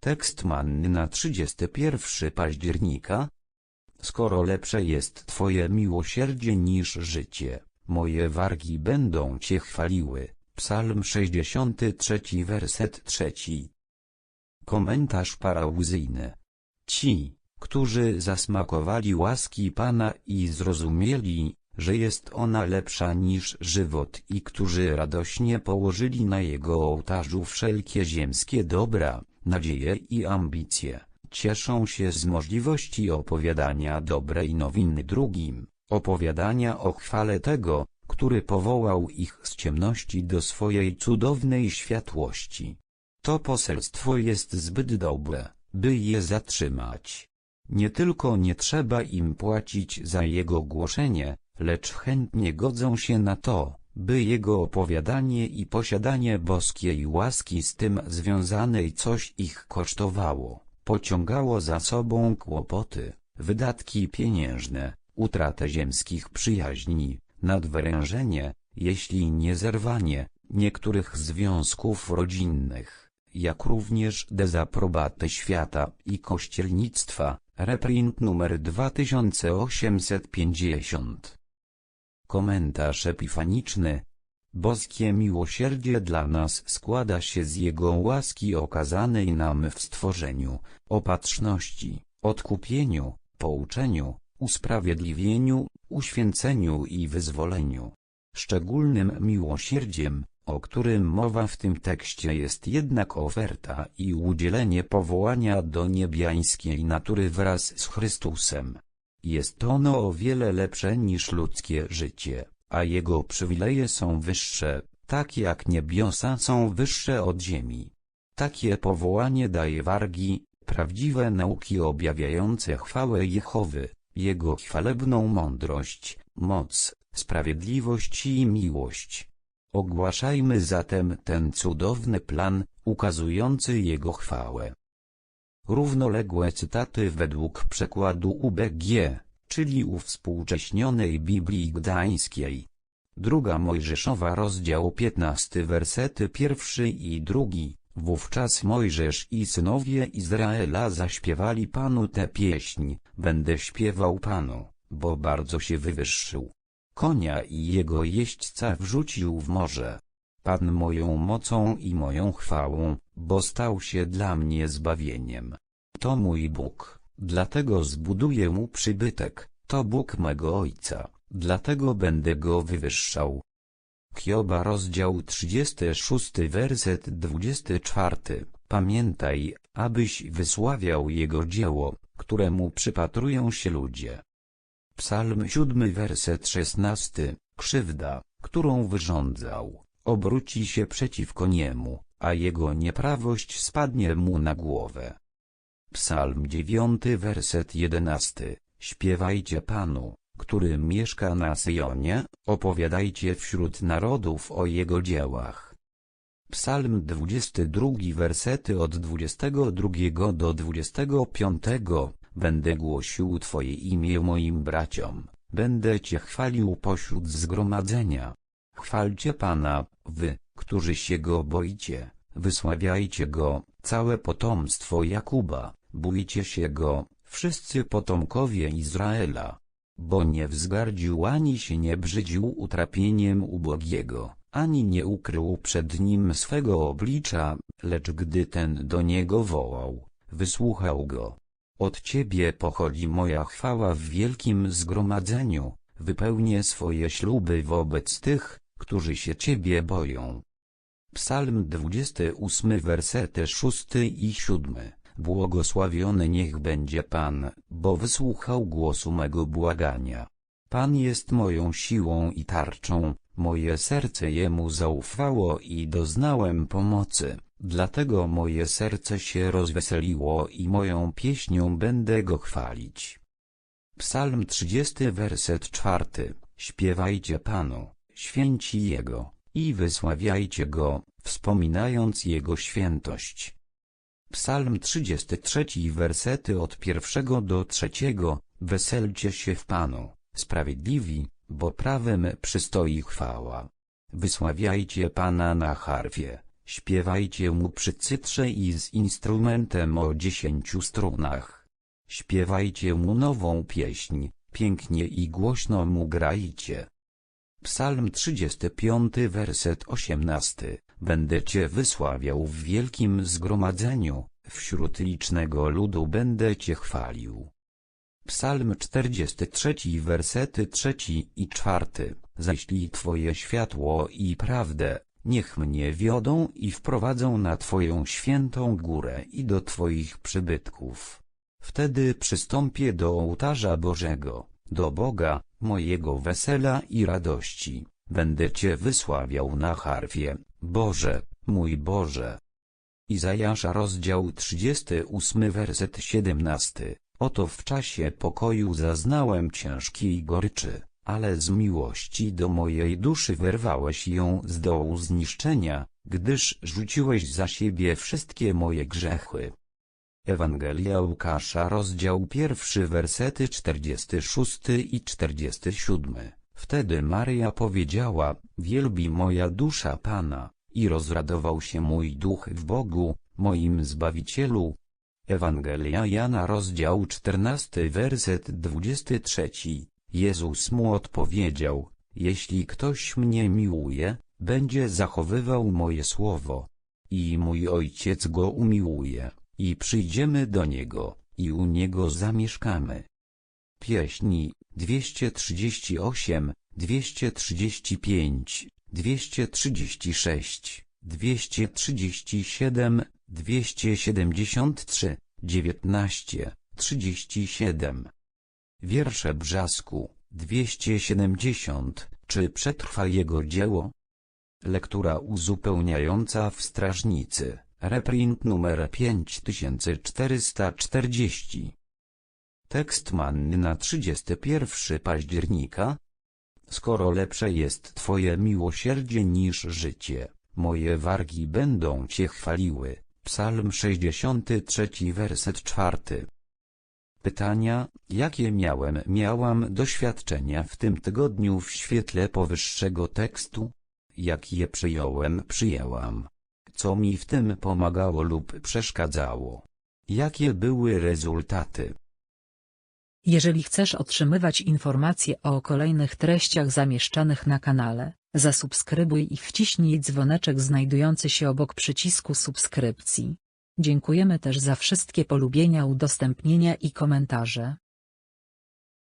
Tekst manny na 31 października. Skoro lepsze jest Twoje miłosierdzie niż życie, moje wargi będą Cię chwaliły. Psalm 63 werset 3 Komentarz parauzyjny Ci, którzy zasmakowali łaski Pana i zrozumieli, że jest ona lepsza niż żywot i którzy radośnie położyli na Jego ołtarzu wszelkie ziemskie dobra, nadzieje i ambicje, cieszą się z możliwości opowiadania dobrej nowiny drugim, opowiadania o chwale tego, który powołał ich z ciemności do swojej cudownej światłości. To poselstwo jest zbyt dobre, by je zatrzymać. Nie tylko nie trzeba im płacić za jego głoszenie, lecz chętnie godzą się na to, by jego opowiadanie i posiadanie boskiej łaski z tym związanej coś ich kosztowało, pociągało za sobą kłopoty, wydatki pieniężne, utratę ziemskich przyjaźni, nadwyrężenie, jeśli nie zerwanie, niektórych związków rodzinnych, jak również dezaprobatę świata i kościelnictwa, reprint numer 2850. Komentarz epifaniczny. Boskie miłosierdzie dla nas składa się z Jego łaski okazanej nam w stworzeniu, opatrzności, odkupieniu, pouczeniu, usprawiedliwieniu, uświęceniu i wyzwoleniu. Szczególnym miłosierdziem, o którym mowa w tym tekście jest jednak oferta i udzielenie powołania do niebiańskiej natury wraz z Chrystusem. Jest ono o wiele lepsze niż ludzkie życie, a jego przywileje są wyższe, tak jak niebiosa są wyższe od ziemi. Takie powołanie daje wargi, prawdziwe nauki objawiające chwałę Jehowy, jego chwalebną mądrość, moc, sprawiedliwość i miłość. Ogłaszajmy zatem ten cudowny plan, ukazujący jego chwałę. Równoległe cytaty według przekładu UBG, czyli uwspółcześnionej Biblii Gdańskiej. Druga Mojżeszowa rozdział 15 wersety pierwszy i drugi. Wówczas Mojżesz i synowie Izraela zaśpiewali Panu tę pieśń, będę śpiewał Panu, bo bardzo się wywyższył. Konia i jego jeźdźca wrzucił w morze. Pan moją mocą i moją chwałą, bo stał się dla mnie zbawieniem. To mój Bóg, dlatego zbuduję mu przybytek, to Bóg mego Ojca, dlatego będę go wywyższał. Hioba rozdział 36 werset 24 Pamiętaj, abyś wysławiał jego dzieło, któremu przypatrują się ludzie. Psalm 7 werset 16 Krzywda, którą wyrządzał, obróci się przeciwko niemu, a jego nieprawość spadnie mu na głowę. Psalm 9 werset 11 Śpiewajcie Panu, który mieszka na Syjonie, opowiadajcie wśród narodów o Jego dziełach. Psalm 22 wersety od 22 do 25 Będę głosił Twoje imię moim braciom, będę Cię chwalił pośród zgromadzenia. Chwalcie Pana, Wy, którzy się Go boicie, wysławiajcie Go, całe potomstwo Jakuba, bójcie się Go, wszyscy potomkowie Izraela. Bo nie wzgardził ani się nie brzydził utrapieniem ubogiego, ani nie ukrył przed nim swego oblicza, lecz gdy ten do niego wołał, wysłuchał go. Od Ciebie pochodzi moja chwała w wielkim zgromadzeniu, wypełnię swoje śluby wobec tych, którzy się Ciebie boją. Psalm 28 wersety 6 i 7 Błogosławiony niech będzie Pan, bo wysłuchał głosu mego błagania. Pan jest moją siłą i tarczą, moje serce Jemu zaufało i doznałem pomocy, dlatego moje serce się rozweseliło i moją pieśnią będę Go chwalić. Psalm 30 werset 4 Śpiewajcie Panu, święci Jego, i wysławiajcie Go, wspominając Jego świętość. Psalm 33 wersety od pierwszego do trzeciego, weselcie się w Panu, sprawiedliwi, bo prawem przystoi chwała. Wysławiajcie Pana na harfie, Śpiewajcie mu przy cytrze i z instrumentem o dziesięciu strunach. Śpiewajcie mu nową pieśń, pięknie i głośno mu grajcie. Psalm 35 werset 18 Będę Cię wysławiał w wielkim zgromadzeniu, wśród licznego ludu będę Cię chwalił. Psalm 43 wersety 3 i 4 Zaślij Twoje światło i prawdę, niech mnie wiodą i wprowadzą na Twoją świętą górę i do Twoich przybytków. Wtedy przystąpię do ołtarza Bożego, do Boga, mojego wesela i radości. Będę Cię wysławiał na harfie, Boże, mój Boże. Izajasza rozdział 38 werset 17 Oto w czasie pokoju zaznałem ciężkiej goryczy, ale z miłości do mojej duszy wyrwałeś ją z dołu zniszczenia, gdyż rzuciłeś za siebie wszystkie moje grzechy. Ewangelia Łukasza rozdział pierwszy wersety 46 i 47 Wtedy Maryja powiedziała, wielbi moja dusza Pana, i rozradował się mój duch w Bogu, moim Zbawicielu. Ewangelia Jana rozdział 14 werset 23 Jezus mu odpowiedział, jeśli ktoś mnie miłuje, będzie zachowywał moje słowo. I mój Ojciec go umiłuje, i przyjdziemy do Niego, i u Niego zamieszkamy. Pieśni 238, 235, 236, 237, 273, 19, 37. Wiersze Brzasku, 270, czy przetrwa jego dzieło? Lektura uzupełniająca w Strażnicy, reprint numer 5440. Tekst manny na 31 października. Skoro lepsze jest Twoje miłosierdzie niż życie, moje wargi będą Cię chwaliły. Psalm 63 werset 4. Pytania, jakie miałem miałam doświadczenia w tym tygodniu w świetle powyższego tekstu? Jak je przyjąłem przyjęłam? Co mi w tym pomagało lub przeszkadzało? Jakie były rezultaty? Jeżeli chcesz otrzymywać informacje o kolejnych treściach zamieszczanych na kanale, zasubskrybuj i wciśnij dzwoneczek znajdujący się obok przycisku subskrypcji. Dziękujemy też za wszystkie polubienia, udostępnienia i komentarze.